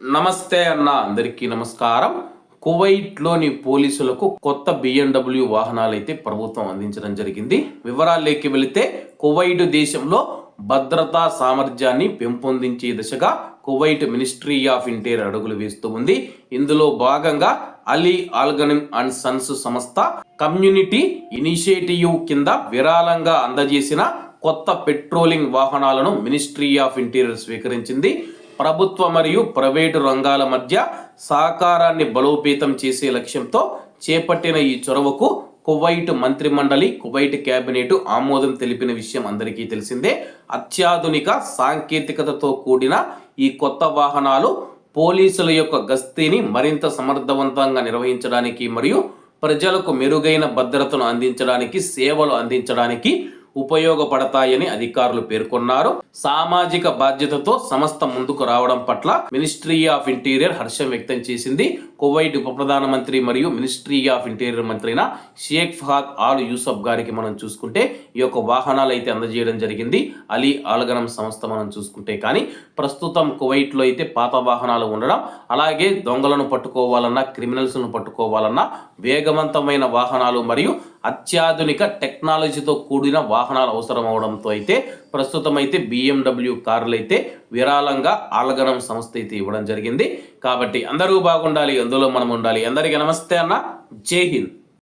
నమస్తే అన్న అందరికీ నమస్కారం. కువైట్లోని పోలీసులకు కొత్త బిఎండబ్ల్యూ వాహనాలు అయితే ప్రభుత్వం అందించడం జరిగింది. వివరాల్లోకి వెళితే కువైట్ దేశంలో భద్రతా సామర్థ్యాన్ని పెంపొందించే దిశగా కువైట్ మినిస్ట్రీ ఆఫ్ ఇంటీరియర్ అడుగులు వేస్తూ ఉంది. ఇందులో భాగంగా అలీ ఆల్గనిమ్ అండ్ సన్స్ సంస్థ కమ్యూనిటీ ఇనిషియేటివ్ కింద విరాళంగా అందజేసిన కొత్త పెట్రోలింగ్ వాహనాలను మినిస్ట్రీ ఆఫ్ ఇంటీరియర్ స్వీకరించింది. ప్రభుత్వ మరియు ప్రైవేటు రంగాల మధ్య సహకారాన్ని బలోపేతం చేసే లక్ష్యంతో చేపట్టిన ఈ చొరవకు కువైట్ మంత్రిమండలి కువైట్ కేబినెట్ ఆమోదం తెలిపిన విషయం అందరికీ తెలిసిందే. అత్యాధునిక సాంకేతికతతో కూడిన ఈ కొత్త వాహనాలు పోలీసుల యొక్క గస్తీని మరింత సమర్థవంతంగా నిర్వహించడానికి మరియు ప్రజలకు మెరుగైన భద్రతను అందించడానికి సేవలు అందించడానికి ఉపయోగపడతాయని అధికారులు పేర్కొన్నారు. సామాజిక బాధ్యతతో సంస్థ ముందుకు రావడం పట్ల మినిస్ట్రీ ఆఫ్ ఇంటీరియర్ హర్షం వ్యక్తం చేసింది. కువైట్ ఉప ప్రధానమంత్రి మరియు మినిస్ట్రీ ఆఫ్ ఇంటీరియర్ మంత్రి అయిన షేక్ ఫహాద్ ఆల్ యూసఫ్ గారికి మనం చూసుకుంటే ఈ యొక్క వాహనాలు అయితే అందజేయడం జరిగింది. అలీ ఆల్గనం సంస్థ మనం చూసుకుంటే కానీ ప్రస్తుతం కువైట్లో అయితే పాత వాహనాలు ఉండడం అలాగే దొంగలను పట్టుకోవాలన్నా క్రిమినల్స్ను పట్టుకోవాలన్నా వేగవంతమైన వాహనాలు మరియు అత్యాధునిక టెక్నాలజీతో కూడిన వాహనాలు అవసరం అవడంతో అయితే ప్రస్తుతం అయితే బిఎండబ్ల్యూ కార్లు అయితే విరాళంగా ఆలగనం సంస్థ అయితే ఇవ్వడం జరిగింది. కాబట్టి అందరూ బాగుండాలి అందులో మనం ఉండాలి. అందరికీ నమస్తే అన్న. జై హింద్.